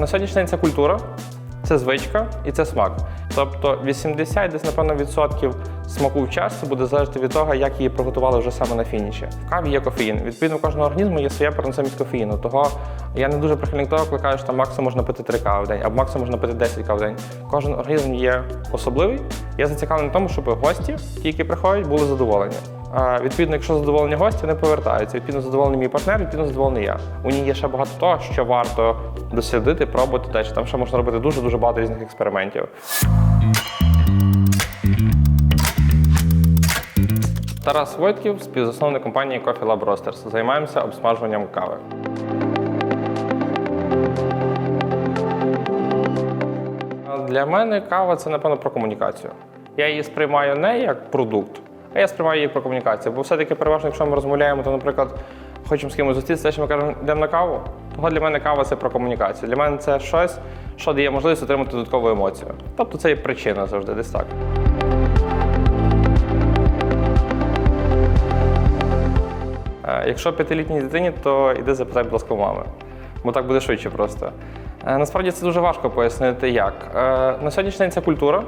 На сьогоднішній день це культура, це звичка і це смак. Тобто 80 десь, напевно, відсотків смаку в чашці буде залежати від того, як її приготували вже саме на фініші. В каві є кофеїн. Відповідно, у кожного організму є своя переносимість кофеїну. Того я не дуже прихильник того, коли кажуть, що максимум можна пити 3 кави в день, або максимум можна пити 10 кав в день. Кожен організм є особливий. Я зацікавлений в тому, щоб гості, ті, які приходять, були задоволені. Відповідно, якщо задоволені гості, вони повертаються. Відповідно, задоволений мій партнер, відповідно, задоволений я. У ній є ще багато того, що варто дослідити, пробувати далі. Там ще можна робити дуже дуже багато різних експериментів. Тарас Войтків, співзасновник компанії Coffee Lab Roasters. Займаємося обсмажуванням кави. Для мене кава це, напевно, про комунікацію. Я її сприймаю не як продукт, а я сприймаю її про комунікацію. Бо все-таки переважно, якщо ми розмовляємо, то, наприклад, хочемо з кимось зустрітися, що ми кажемо, йдемо на каву, того для мене кава це про комунікацію. Для мене це щось, що дає можливість отримати додаткову емоцію. Тобто це є причина завжди, десь так. Е, Якщо п'ятилітній дитині, то іди запитай, будь ласка, у мами. Бо так буде швидше просто. Е, Насправді це дуже важко пояснити, як. Е, На сьогоднішній день це культура,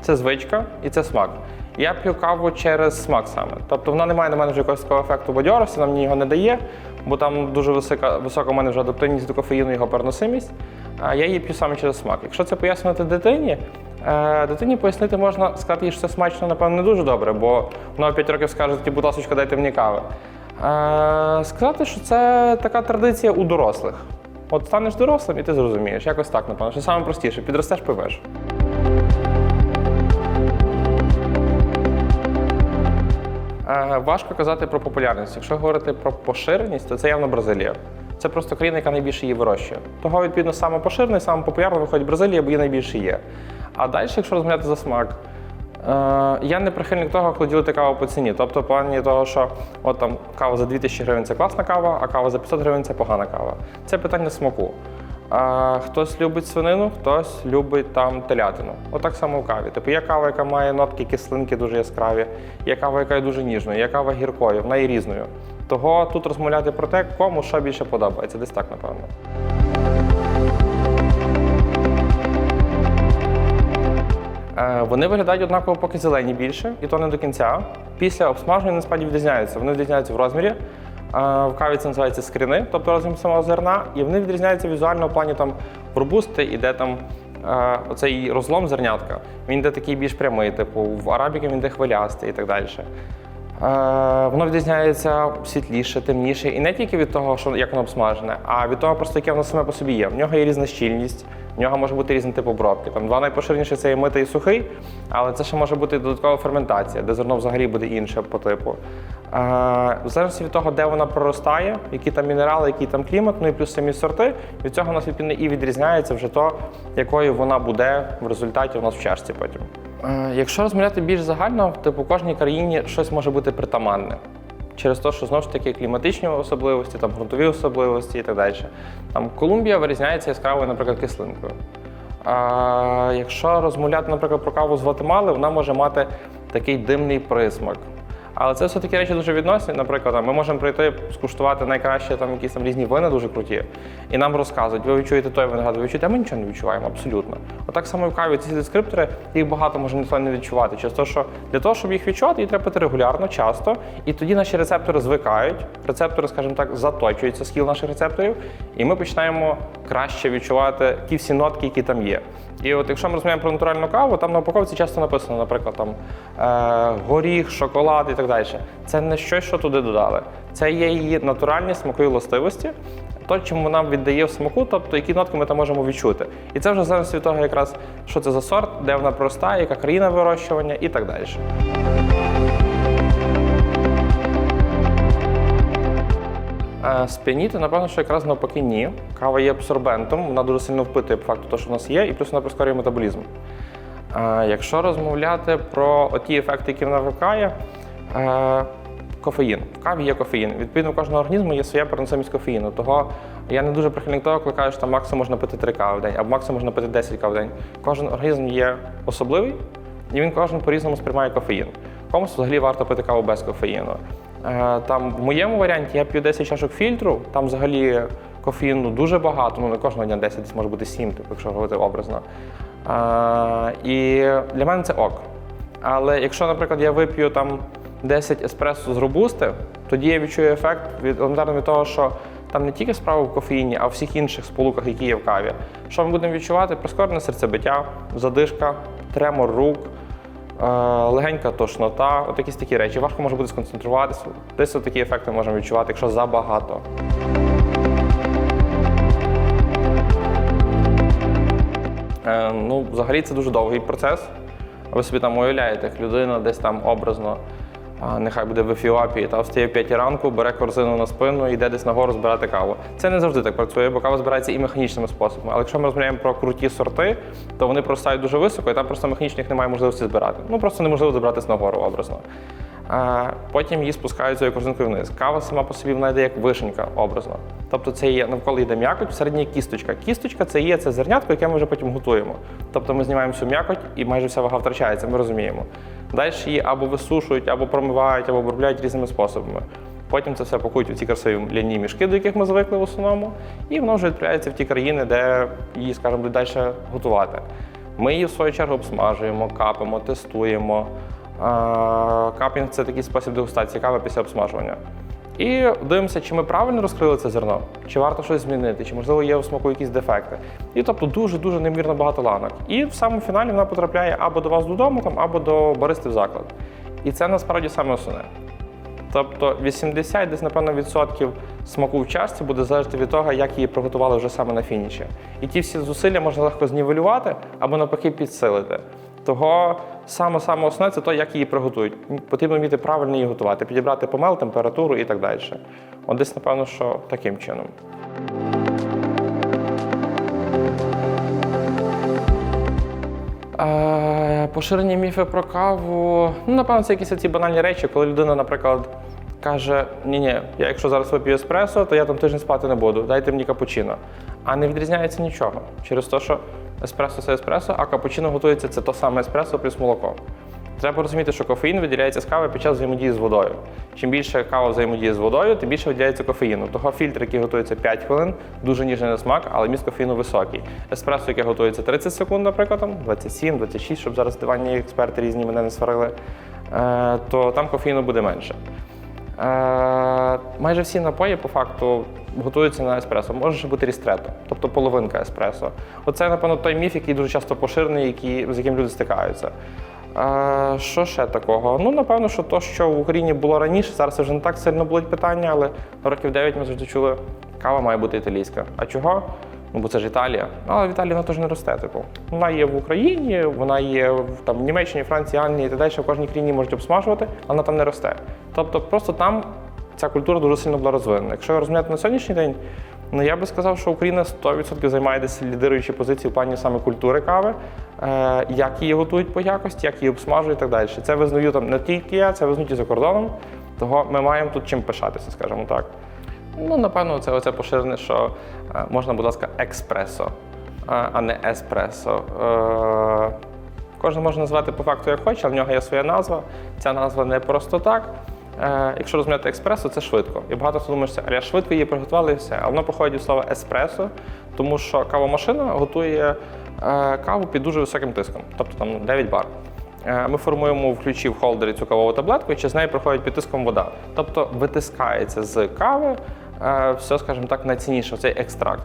це звичка і це смак. Я п'ю каву через смак саме. Тобто вона не має на мене вже якогось ефекту бадьорості, вона мені його не дає, бо там дуже висока, висока у мене вже адаптивність до кофеїну, його переносимість. А я її п'ю саме через смак. Якщо це пояснювати дитині, е, дитині пояснити можна сказати, їй, що це смачно, напевно, не дуже добре, бо вона 5 років скаже, «Ті, будь ласка, дайте мені кави. Е, сказати, що це така традиція у дорослих. От станеш дорослим і ти зрозумієш. Якось так, напевно. Що саме простіше, підростеш, пивеш. Важко казати про популярність. Якщо говорити про поширеність, то це явно Бразилія. Це просто країна, яка найбільше її вирощує. Того, відповідно, саме поширений, саме популярний виходить Бразилія, бо її найбільше є. А далі, якщо розмовляти за смак, е, я не прихильник того, коли ділити каву по ціні. Тобто, в плані того, що от там кава за 2000 гривень це класна кава, а кава за 500 гривень це погана кава. Це питання смаку. А, хтось любить свинину, хтось любить там телятину. Отак само в каві. Типу є кава, яка має нотки кислинки дуже яскраві, є кава, яка є дуже ніжною, є кава гіркою, вона є різною. Того тут розмовляти про те, кому що більше подобається. Десь так, напевно. Е, Вони виглядають однаково, поки зелені більше, і то не до кінця. Після обсмаження насправді відрізняються. Вони відрізняються в розмірі. Е, В каві це називається скріни, тобто розмір самого зерна, і вони відрізняються візуально в плані там в робусти іде там е, оцей розлом зернятка. Він йде такий більш прямий, типу в арабіки він йде хвилястий і так далі. Е, Воно відрізняється світліше, темніше, і не тільки від того, що як воно обсмажене, а від того, просто яке воно саме по собі є. В нього є різна щільність, в нього може бути різний тип обробки. Там два найпоширеніші це є митий і сухий, але це ще може бути додаткова ферментація, де зерно взагалі буде інше по типу. Е, В залежності від того, де вона проростає, які там мінерали, який там клімат, ну і плюс самі сорти, від цього у нас відповідно і відрізняється вже то, якою вона буде в результаті у нас в чашці потім. Е, Якщо розмовляти більш загально, типу кожній країні щось може бути притаманне. Через те, що знову ж таки кліматичні особливості, там ґрунтові особливості і так далі. Там Колумбія вирізняється яскравою, наприклад, кислинкою. А якщо розмовляти, наприклад, про каву з Гватемали, вона може мати такий димний присмак. Але це все такі речі дуже відносні. Наприклад, ми можемо прийти скуштувати найкраще там якісь там різні вина дуже круті, і нам розказують, ви відчуєте той виноград, ви відчуєте, а ми нічого не відчуваємо, абсолютно. Отак само в каві ці дескриптори, їх багато може ніхто не відчувати. Через те, що для того, щоб їх відчувати, їх треба пити регулярно, часто, і тоді наші рецептори звикають. Рецептори, скажімо так, заточуються скіл наших рецепторів, і ми починаємо краще відчувати ті всі нотки, які там є. І от якщо ми розмовляємо про натуральну каву, там на упаковці часто написано, наприклад, там е, горіх, шоколад і так далі. Це не щось, що туди додали. Це є її натуральні смакові властивості, то, чим вона віддає в смаку, тобто які нотки ми там можемо відчути. І це вже залежить від того, якраз що це за сорт, де вона проста, яка країна вирощування і так далі. Е, Сп'яніти, напевно, що якраз навпаки ні. Кава є абсорбентом, вона дуже сильно впитує по факту, те, що в нас є, і плюс вона прискорює метаболізм. Е, Якщо розмовляти про ті ефекти, які вона викликає, е, кофеїн. В каві є кофеїн. Відповідно, у кожного організму є своя переносимість кофеїну. Того я не дуже прихильник того, коли що там максимум можна пити 3 кави в день, або максимум можна пити 10 кав в день. Кожен організм є особливий, і він кожен по-різному сприймає кофеїн. Комусь взагалі варто пити каву без кофеїну. Е, Там в моєму варіанті я п'ю 10 чашок фільтру, там взагалі кофеїну дуже багато, ну не кожного дня 10, десь може бути 7, типу, якщо говорити образно. А, і для мене це ок. Але якщо, наприклад, я вип'ю там 10 еспресо з робусти, тоді я відчую ефект від від того, що там не тільки справа в кофеїні, а в всіх інших сполуках, які є в каві. Що ми будемо відчувати? Прискорене серцебиття, задишка, тремор рук, е, легенька тошнота, от якісь такі речі. Важко може бути сконцентруватися. Десь от такі ефекти можемо відчувати, якщо забагато. Е, ну, взагалі це дуже довгий процес. Ви собі там уявляєте, як людина десь там образно, нехай буде в Ефіопії, та встає в 5 ранку, бере корзину на спину і йде десь нагору збирати каву. Це не завжди так працює, бо кава збирається і механічними способами. Але якщо ми розмовляємо про круті сорти, то вони просають дуже високо, і там просто механічних немає можливості збирати. Ну просто неможливо забратися нагору образно. Потім її спускають цією корзинкою вниз. Кава сама по собі вона йде як вишенька образно. Тобто це є навколо йде м'якоть, всередині кісточка. Кісточка це є це зернятко, яке ми вже потім готуємо. Тобто ми знімаємо всю м'якоть і майже вся вага втрачається, ми розуміємо. Далі її або висушують, або промивають, або обробляють різними способами. Потім це все пакують у ці красиві ляні мішки, до яких ми звикли в основному, і воно вже відправляється в ті країни, де її, скажімо, далі готувати. Ми її в свою чергу обсмажуємо, капимо, тестуємо. Капінг це такий спосіб дегустації кави після обсмажування. І дивимося, чи ми правильно розкрили це зерно, чи варто щось змінити, чи можливо є у смаку якісь дефекти. І тобто дуже-дуже неймовірно багато ланок. І в самому фіналі вона потрапляє або до вас додому, там, або до баристи в заклад. І це насправді саме основне. Тобто 80 десь, напевно, відсотків смаку в чашці буде залежати від того, як її приготували вже саме на фініші. І ті всі зусилля можна легко знівелювати або навпаки підсилити. Того саме саме основне це те, як її приготують. Потрібно вміти правильно її готувати, підібрати помел, температуру і так далі. От десь, напевно, що таким чином. Е, Поширені міфи про каву. Ну, напевно, це якісь ці банальні речі, коли людина, наприклад, каже: ні-ні, я якщо зараз вип'ю еспресо, то я там тиждень спати не буду, дайте мені капучино. А не відрізняється нічого. Через те, що еспресо це еспресо, а капучино готується це то саме еспресо плюс молоко. Треба розуміти, що кофеїн виділяється з кави під час взаємодії з водою. Чим більше кава взаємодіє з водою, тим більше виділяється кофеїну. Того фільтр, який готується 5 хвилин, дуже ніжний на смак, але міст кофеїну високий. Еспресо, яке готується 30 секунд, наприклад, 27, 26, щоб зараз диванні експерти різні мене не сварили, е, то там кофеїну буде менше. Е, майже всі напої по факту готуються на еспресо. Може бути рістрето, тобто половинка еспресо. Оце, напевно, той міф, який дуже часто поширений, який, з яким люди стикаються. Е, що ще такого? Ну, напевно, що то, що в Україні було раніше, зараз вже не так сильно болить питання, але років 9 ми завжди чули, кава має бути італійська. А чого? Ну, бо це ж Італія. Ну, але в Італії вона теж не росте. Типу. Вона є в Україні, вона є там, в Німеччині, Франції, Англії і так далі. В кожній країні можуть обсмажувати, вона там не росте. Тобто просто там ця культура дуже сильно була розвинена. Якщо розмовляти на сьогоднішній день, ну я би сказав, що Україна 100% займає десь лідируючі позиції в плані саме культури кави, е, як її готують по якості, як її обсмажують і так далі. Це визнаю там не тільки я, це визнають за кордоном. Того ми маємо тут чим пишатися, скажімо так. Ну, напевно, це оце поширене, що е, можна, будь ласка, експресо, е, а не еспресо. Е, Кожен може назвати по факту як хоче, але в нього є своя назва. Ця назва не просто так. Е, Якщо розмовляти експресо, це швидко. І багато хто думає, що швидко її приготували і все. А воно походить від слова еспресо, тому що кавомашина готує е, каву під дуже високим тиском, тобто там 9 бар. Е, Ми формуємо в ключі в холдері цю кавову таблетку, і через неї проходить під тиском вода. Тобто витискається з кави все, скажімо так, найцінніше, цей екстракт.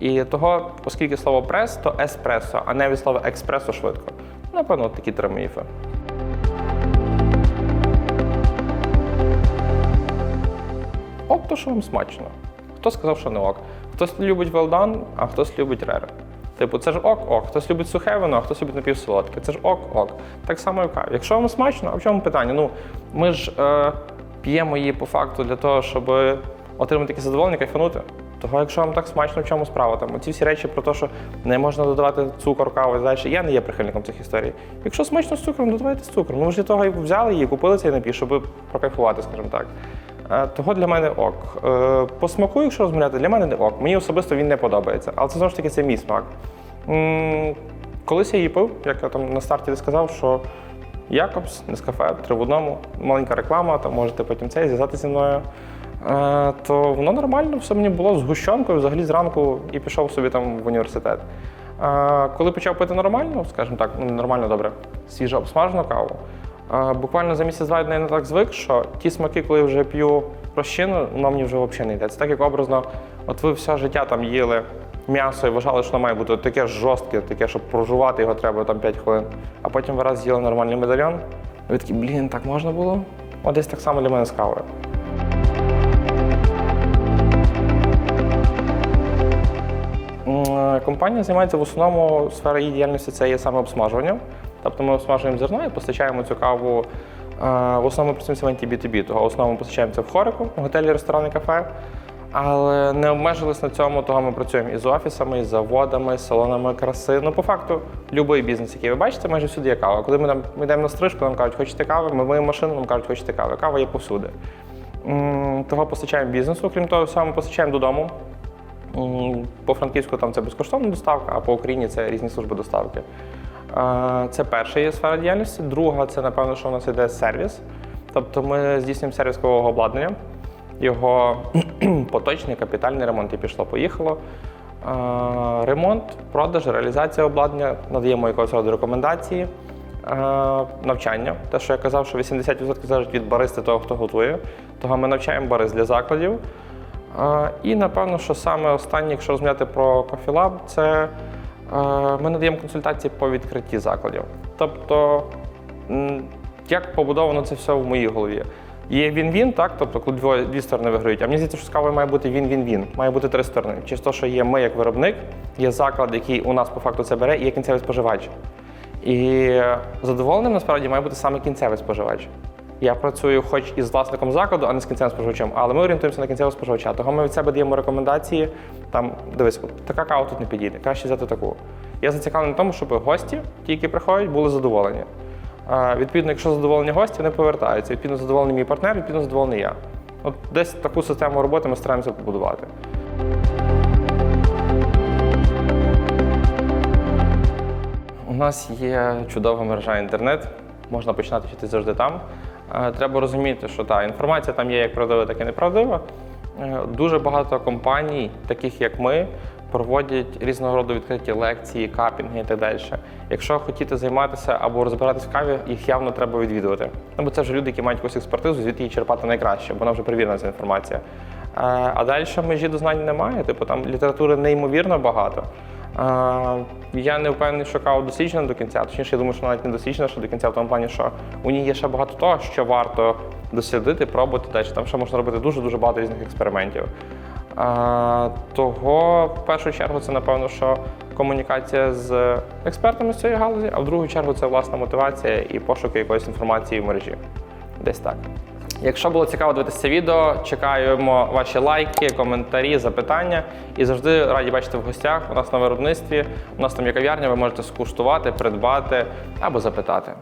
І того, оскільки слово прес, то еспресо, а не від слова експресо швидко. Напевно, такі три міфи. Ок, то що вам смачно. Хто сказав, що не ок? Хтось любить велдан, а хтось любить рер. Типу, це ж ок-ок. Хтось любить сухе вино, а хтось любить напівсолодке. Це ж ок-ок. Так само і каві. Якщо вам смачно, а в чому питання? Ну, ми ж е, п'ємо її по факту для того, щоб отримати таке задоволення, кайфанути. Того, якщо вам так смачно, в чому справа? Там ці всі речі про те, що не можна додавати цукор, каву і далі. Я не є прихильником цих історій. Якщо смачно з цукром, додавайте з цукром. Ну ж для того і взяли її, купили цей напій, щоб прокайфувати, скажімо так. Е, Того для мене ок. Е, По смаку, якщо розмовляти, для мене не ок. Мені особисто він не подобається. Але це знову ж таки це мій смак. Колись я її пив, як я там на старті сказав, що Якобс, Нескафе, три в одному, маленька реклама, там можете потім це зв'язати зі мною. Е, то воно нормально, все мені було з гущонкою, взагалі зранку і пішов собі там в університет. Коли почав пити нормально, скажімо так, ну нормально добре, свіжо обсмажену каву. Е, Буквально за місяць-два я не так звик, що ті смаки, коли вже п'ю розчину, воно мені вже взагалі не йде. Це так як образно, от ви все життя там їли м'ясо і вважали, що воно має бути таке жорстке, таке, щоб прожувати його треба там 5 хвилин. А потім ви раз з'їли нормальний медальйон, і ви такі, блін, так можна було? От десь так само для мене з кавою. Компанія займається в основному сфера її діяльності це є саме обсмажування. Тобто ми обсмажуємо зерно і постачаємо цю каву. е, В основному працюємо в сегменті B2B, того основному постачаємо це в хорику, в готелі, ресторани, кафе. Але не обмежились на цьому, того ми працюємо і з офісами, і з заводами, з салонами краси. Ну, по факту, будь-який бізнес, який ви бачите, майже всюди є кава. Коли ми, там, йдемо на стрижку, нам кажуть, хочете кави, ми миємо машину, нам кажуть, хочете кави. Кава є повсюди. Того постачаємо бізнесу, крім того, ми постачаємо додому. По франківську там це безкоштовна доставка, а по Україні це різні служби доставки. Це перша є сфера діяльності. Друга це, напевно, що у нас йде сервіс. Тобто ми здійснюємо сервіс кового обладнання, його поточний капітальний ремонт і пішло-поїхало. Ремонт, продаж, реалізація обладнання, надаємо якогось роду рекомендації, навчання. Те, що я казав, що 80% залежить від баристи того, хто готує. Того ми навчаємо барист для закладів. І напевно, що саме останнє, якщо розмовляти про Lab, це ми надаємо консультації по відкритті закладів. Тобто, як побудовано це все в моїй голові. Є він-він, так, тобто, коли двоє, дві сторони виграють. А мені здається, що з кавою має бути він-він-він. Має бути три сторони. Через те, що є ми як виробник, є заклад, який у нас по факту це бере, і є кінцевий споживач. І задоволеним насправді має бути саме кінцевий споживач. Я працюю хоч із власником закладу, а не з кінцевим споживачем, але ми орієнтуємося на кінцевого споживача. Того ми від себе даємо рекомендації. Там дивись, така кава тут не підійде, краще взяти таку. Я зацікавлений в тому, щоб гості, ті, які приходять, були задоволені. Відповідно, якщо задоволені гості, вони повертаються. Відповідно, задоволений мій партнер, відповідно, задоволений я. От десь таку систему роботи ми стараємося побудувати. У нас є чудова мережа інтернет, можна починати вчитися завжди там. Е, Треба розуміти, що та інформація там є як правдива, так і неправдива. Е, Дуже багато компаній, таких як ми, проводять різного роду відкриті лекції, капінги і так далі. Якщо хотіти займатися або розбиратися в каві, їх явно треба відвідувати. Ну, бо це вже люди, які мають якусь експертизу, звідти її черпати найкраще, бо вона вже перевірена ця інформація. Е, А далі межі до знань немає. Типу там літератури неймовірно багато. Я не впевнений, що кава досліджена до кінця. Точніше, я думаю, що навіть не досліджена ще до кінця, в тому плані, що у ній є ще багато того, що варто дослідити, пробувати далі. Там ще можна робити дуже-дуже багато різних експериментів. Того, в першу чергу, це напевно, що комунікація з експертами з цієї галузі, а в другу чергу це власна мотивація і пошуки якоїсь інформації в мережі. Десь так. Якщо було цікаво дивитися відео, чекаємо ваші лайки, коментарі, запитання. І завжди раді бачити в гостях. У нас на виробництві. У нас там є кав'ярня, ви можете скуштувати, придбати або запитати.